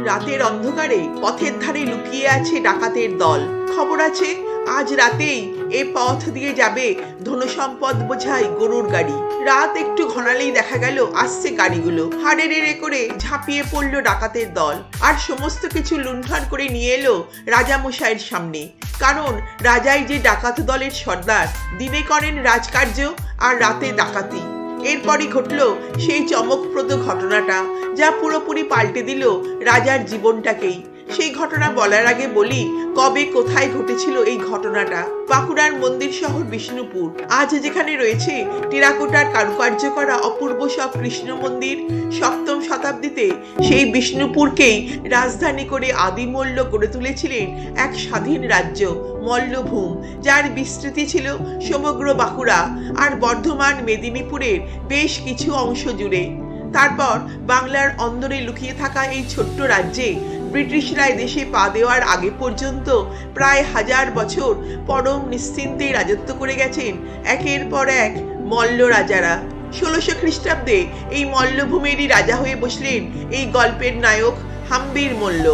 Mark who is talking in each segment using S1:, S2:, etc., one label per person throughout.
S1: রাতের অন্ধকারে পথের ধারে লুকিয়ে আছে ডাকাতের দল। খবর আছে, আজ রাতেই এ পথ দিয়ে যাবে ধনসম্পদ বোঝাই গরুর গাড়ি। রাত একটু ঘনালেই দেখা গেল, আসছে গাড়িগুলো। হাড়ে রেড়ে করে ঝাঁপিয়ে পড়ল ডাকাতের দল। আর সমস্ত কিছু লুণ্ঠন করে নিয়ে এলো রাজামশাইয়ের সামনে। কারণ রাজাই যে ডাকাত দলের সর্দার, দিনে করেন রাজকার্য আর রাতে ডাকাতি। এরপরই ঘটল সেই চমকপ্রদ ঘটনাটা, যা পুরোপুরি পাল্টে দিল রাজার জীবনটাকেই। সেই ঘটনা বলার আগে বলি, কবে কোথায় ঘটেছিল এই ঘটনাটা? বাঁকুড়ার মন্দির শহর বিষ্ণুপুর। আজ যেখানে রয়েছে টেরাকোটার কারুকার্য করা অপূর্ব সব কৃষ্ণ মন্দির, সপ্তম শতাব্দীতে সেই বিষ্ণুপুরকেই রাজধানী করে আদিমল্য গড়ে তুলেছিলেন এক স্বাধীন রাজ্য মল্লভূম, যার বিস্তৃতি ছিল সমগ্র বাঁকুড়া আর বর্ধমান মেদিনীপুরের বেশ কিছু অংশ জুড়ে। তারপর বাংলার অন্দরে লুকিয়ে থাকা এই ছোট্ট রাজ্যে ব্রিটিশরা দেশে পা দেওয়ার আগে পর্যন্ত প্রায় হাজার বছর পরম নিশ্চিন্তেই রাজত্ব করে গেছেন একের পর এক মল্ল রাজারা। ষোলোশো খ্রিস্টাব্দে এই মল্লভূমেরই রাজা হয়ে বসলেন এই গল্পের নায়ক হাম্বির মল্ল।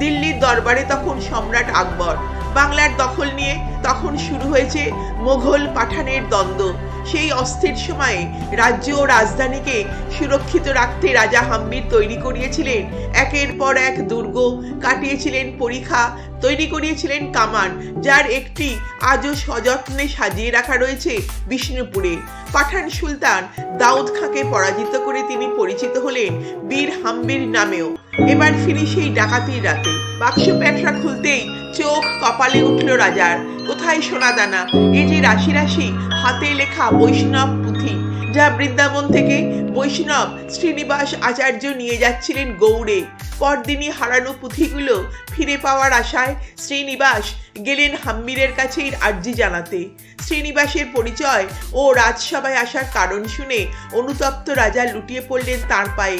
S1: দিল্লির দরবারে তখন সম্রাট আকবর। বাংলার দখল নিয়ে তখন শুরু হয়েছে মোঘল পাঠানের দ্বন্দ্ব। সেই অস্থির সময়ে রাজ্য ও রাজধানীকে সুরক্ষিত রাখতে রাজা হাম্বির তৈরি করিয়েছিলেন একের পর এক দুর্গ, কাটিয়েছিলেন পরীক্ষা তৈরি করিয়েছিলেন কামান, যার একটি আজও সযত্নে সাজিয়ে রাখা রয়েছে বিষ্ণুপুরে। পাঠান সুলতান দাউদ খাঁকে পরাজিত করে তিনি পরিচিত হলেন বীর হাম্বির নামেও। এবার ফিরি সেই ডাকাতির রাতে। বাক্স প্যাটরা খুলতেই চোখ কপালে উঠল রাজার। কোথায় সোনা দানা? এই যে রাশি রাশি, হাতে লেখা বৈষ্ণব পুঁথি, যা বৃন্দাবন থেকে বৈষ্ণব শ্রীনিবাস আচার্য নিয়ে যাচ্ছিলেন গৌড়ে। পরদিনই হারানো পুঁথিগুলো ফিরে পাওয়ার আশায় শ্রীনিবাস গেলেন হাম্বিরের কাছেই আর্জি জানাতে। শ্রীনিবাসের পরিচয় ও রাজসভায় আসার কারণ শুনে অনুতপ্ত রাজা লুটিয়ে পড়লেন তার পায়ে।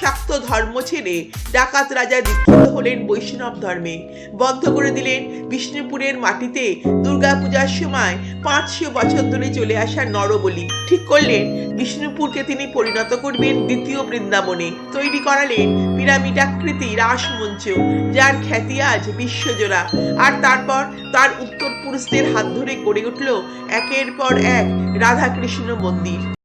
S1: শাক্ত ধর্ম ছেড়ে ডাকাত রাজা দীক্ষিত হলেন বৈষ্ণব ধর্মে। বন্ধ করে দিলেন বিষ্ণুপুরের মাটিতে দুর্গাপূজার সময় পাঁচশো বছর ধরে চলে আসা নরবলি। ঠিক করলেন বিষ্ণুপুরকে তিনি পরিণত করবেন দ্বিতীয় বৃন্দাবনে। তৈরি করালেন পিরামিড পিরামিডাকৃতি রাসমঞ্চ যার খ্যাতি আজ বিশ্বজোড়া। আর তারপর তার উত্তর পুরুষদের হাত ধরে গড়ে উঠল একের পর এক রাধাকৃষ্ণ মন্দির।